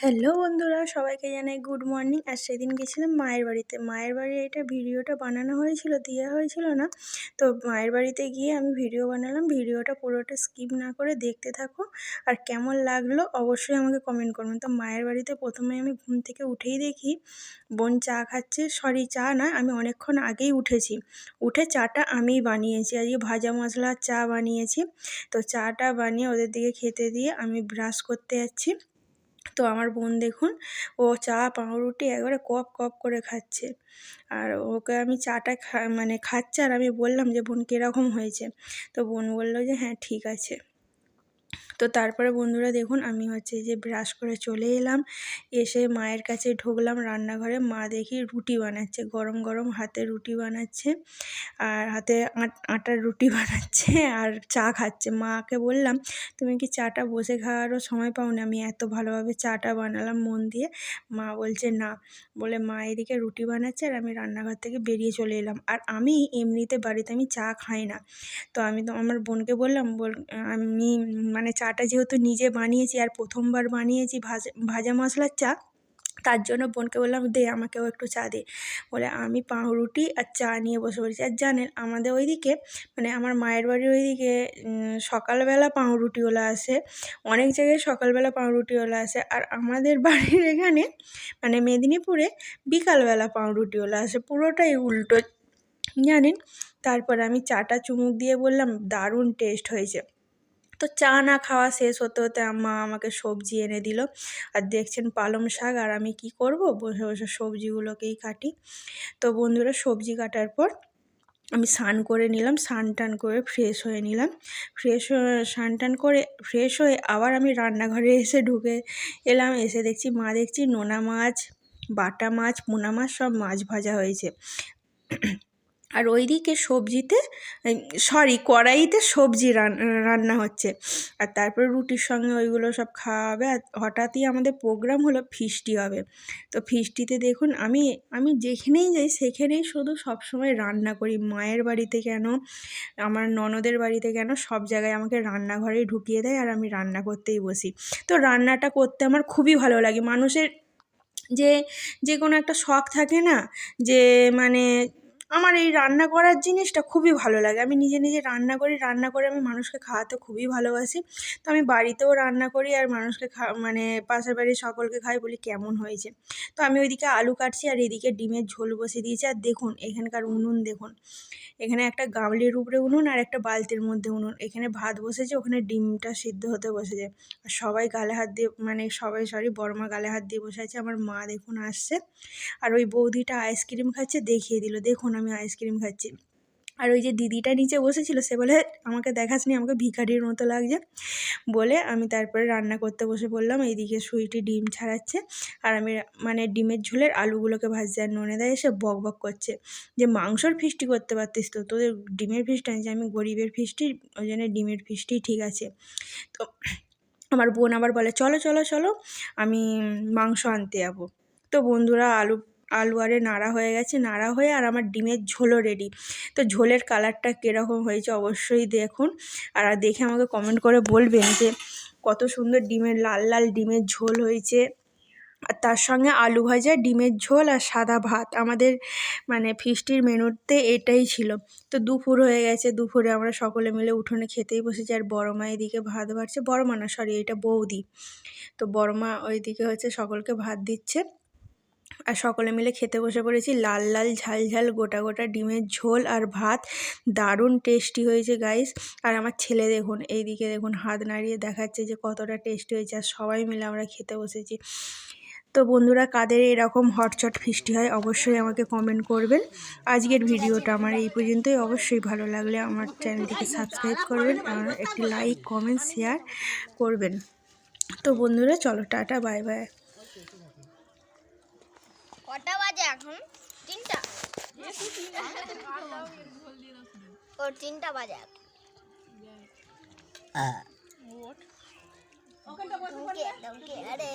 Hello বন্ধুরা, সবাইকে জানাই গুড মর্নিং। আর সেদিন গেছিলাম মায়ের বাড়িতে। মায়ের বাড়ি এটা ভিডিওটা বানানো হয়েছিল, দেওয়া হয়েছিল না। তো মায়ের বাড়িতে গিয়ে আমি ভিডিও বানালাম। ভিডিওটা পুরোটা স্কিপ না করে দেখতে থাকো। আর কেমন লাগল অবশ্যই আমাকে কমেন্ট করবেন। তো মায়ের বাড়িতে প্রথমে আমি ঘুম থেকে উঠেই দেখি, বোন চা খাচ্ছে। সরি, চা না, আমি অনেকক্ষণ আগেই উঠেছি। উঠে চাটা আমিই বানিয়েছি। আজকে ভাজা মশলার চা বানিয়েছি। তো চাটা বানিয়ে ওদের দিকে খেতে দিয়ে আমি ব্রাশ করতে যাচ্ছি। তো আমার বোন দেখুন, ও চা, পাউরুটি একবারে কপ কপ করে খাচ্ছে। আর ওকে আমি চাটা খা মানে খাচ্ছে আর আমি বললাম যে, বোন, কীরকম হয়েছে? তো বোন বলল যে হ্যাঁ ঠিক আছে। তো তারপরে বন্ধুরা দেখুন আমি হচ্ছে যে ব্রাশ করে চলে এলাম। এসে মায়ের কাছে ঢুকলাম রান্নাঘরে। মা দেখি রুটি বানাচ্ছে, গরম গরম হাতে রুটি বানাচ্ছে আর হাতে আটার রুটি বানাচ্ছে আর চা খাচ্ছে। মাকে বললাম, তুমি কি চাটা বসে খাওয়ারও সময় পাও না? আমি এত ভালোভাবে চাটা বানালাম মন দিয়ে। মা বলছে, না। বলে, মা এদিকে রুটি বানাচ্ছে আর আমি রান্নাঘর থেকে বেরিয়ে চলে এলাম। আর আমি এমনিতে বাড়িতে আমি চা খাই না। তো আমি তো, আমার বোনকে বললাম, বল, আমি মানে চা চাটা যেহেতু নিজে বানিয়েছি আর প্রথমবার বানিয়েছি ভাজা ভাজা মশলার চা, তার জন্য বোনকে বললাম, দে, আমাকেও একটু চা দে। বলে, আমি পাউরুটি আর চা নিয়ে বসে পড়েছি। আর জানেন, আমাদের ওইদিকে মানে আমার মায়ের বাড়ির ওইদিকে সকালবেলা পাউরুটিওয়ালা আসে, অনেক জায়গায় সকালবেলা পাউরুটিওয়ালা আসে। আর আমাদের বাড়ির এখানে মানে মেদিনীপুরে বিকালবেলা পাউরুটিওয়ালা আসে, পুরোটাই উল্টো। জানেন? তারপর আমি চাটা চুমুক দিয়ে বললাম, দারুণ টেস্ট হয়েছে। তো চা না খাওয়া শেষ হতে হতে মা আমাকে সবজি এনে দিল। আর দেখছেন পালং শাক আর আমি কি করব? বসে বসে সবজিগুলোকেই কাটি। তো বন্ধুরা, সবজি কাটার পর আমি স্নান করে নিলাম, স্নান টান করে ফ্রেশ হয়ে নিলাম। ফ্রেশ হয়ে, স্নান টান করে ফ্রেশ হয়ে আবার আমি রান্নাঘরে এসে ঢুকে এলাম। এসে দেখছি মা দেখছি নোনা মাছ, বাটা মাছ পোনা মাছ সব মাছ ভাজা হয়েছে। আর ওইদিকে সবজিতে সরি কড়াইতে সবজি রান্না হচ্ছে। আর তারপরে রুটির সঙ্গে ওইগুলো সব খাওয়া হবে আর হঠাৎই আমাদের প্রোগ্রাম হলো ফিস্টি হবে। তো ফিস্টিতে দেখুন, আমি আমি যেখানেই যাই, সেখানেই শুধু সবসময় রান্না করি। মায়ের বাড়িতে কেন, আমার ননদের বাড়িতে কেন, সব জায়গায় আমাকে রান্নাঘরেই ঢুকিয়ে দেয় আর আমি রান্না করতেই বসি। তো রান্নাটা করতে আমার খুবই ভালো লাগে। মানুষের যে যে কোনো একটা শখ থাকে না, যে মানে আমার এই রান্না করার জিনিসটা খুবই ভালো লাগে। আমি নিজে নিজে রান্না করি, রান্না করে আমি মানুষকে খাওয়াতে খুবই ভালোবাসি। তো আমি বাড়িতেও রান্না করি আর মানুষকে খা মানে পাশের বাড়ির সকলকে খাই বলি কেমন হয়েছে। তো আমি ওইদিকে আলু কাটছি আর এদিকে ডিমের ঝোল বসিয়ে দিয়েছি। আর দেখুন, এখানকার উনুন দেখুন। এখানে একটা গামলির উপরে উনুন আর একটা বালতির মধ্যে উনুন। এখানে ভাত বসেছে, ওখানে ডিমটা সিদ্ধ হতে বসেছে। আর সবাই গালে হাত দিয়ে মানে সবাই, সরি, বড়মা গালে হাত দিয়ে বসে আছে। আমার মা দেখুন আসছে। আর ওই বৌদিটা আইসক্রিম খাচ্ছে, দেখিয়ে দিল। দেখুন আমি আইসক্রিম খাচ্ছি। আর ওই যে দিদিটা নিচে বসেছিল, সে বলে, আমাকে দেখাসনি আমাকে ভিখারির মতো লাগছে। বলে আমি তারপরে রান্না করতে বসে পড়লাম, এইদিকে সুইটি ডিম ছাড়াচ্ছে। আর আমি মানে ডিমের ঝোলের আলুগুলোকে ভাজছে আর ননে দেয়, এসে বক বক করছে। যে মাংসর ফিস্টি করতে পারতিস তো, তোদের ডিমের ফিস্ট আনছে, আমি গরিবের ফিস্টি, ওই জন্য ডিমের ফিস্টি ঠিক আছে। তো আমার বোন আবার বলে, চলো চলো চলো, আমি মাংস আনতে যাব। তো বন্ধুরা আলু আলু আরে নাড়া হয়ে গেছে, নাড়া হয়ে আর আমার ডিমের ঝোলও রেডি তো ঝোলের কালারটা কীরকম হয়েছে অবশ্যই দেখুন। আর দেখে আমাকে কমেন্ট করে বলবেন যে কত সুন্দর ডিমের, লাল লাল ডিমের ঝোল হয়েছে। আর তার সঙ্গে আলু ভাজা, ডিমের ঝোল আর সাদা ভাত। আমাদের মানে ফিস্টির মেনুতে এটাই ছিল। তো দুপুর হয়ে গেছে, দুপুরে আমরা সকলে মিলে উঠোনে খেতেই বসেছি। আর বড় মা এদিকে ভাত বাড়ছে। বড় মা না সরি এটা বৌদি। তো বড় মা ওইদিকে হচ্ছে সকলকে ভাত দিচ্ছে। আর সকলে মিলে খেতে বসে পড়েছি। লাল লাল, ঝাল ঝাল, গোটা গোটা ডিমের ঝোল আর ভাত। দারুণ টেস্টি হয়েছে গাইস আর আমার ছেলে দেখুন, এইদিকে দেখুন, হাত নাড়িয়ে দেখাচ্ছে যে কতটা টেস্টি হয়েছে। আর সবাই মিলে আমরা খেতে বসেছি। তো বন্ধুরা, কাদের এরকম হটচট ফিস্টি হয় অবশ্যই আমাকে কমেন্ট করবেন। আজকের ভিডিওটা আমার এই পর্যন্তই। অবশ্যই ভালো লাগলে আমার চ্যানেলটিকে সাবস্ক্রাইব করবেন আর একটি লাইক কমেন্ট শেয়ার করবেন। তো বন্ধুরা, চলো, টাটা বাই বাই কটা বাজে এখন? তিনটা? ও তিনটা বাজে আরে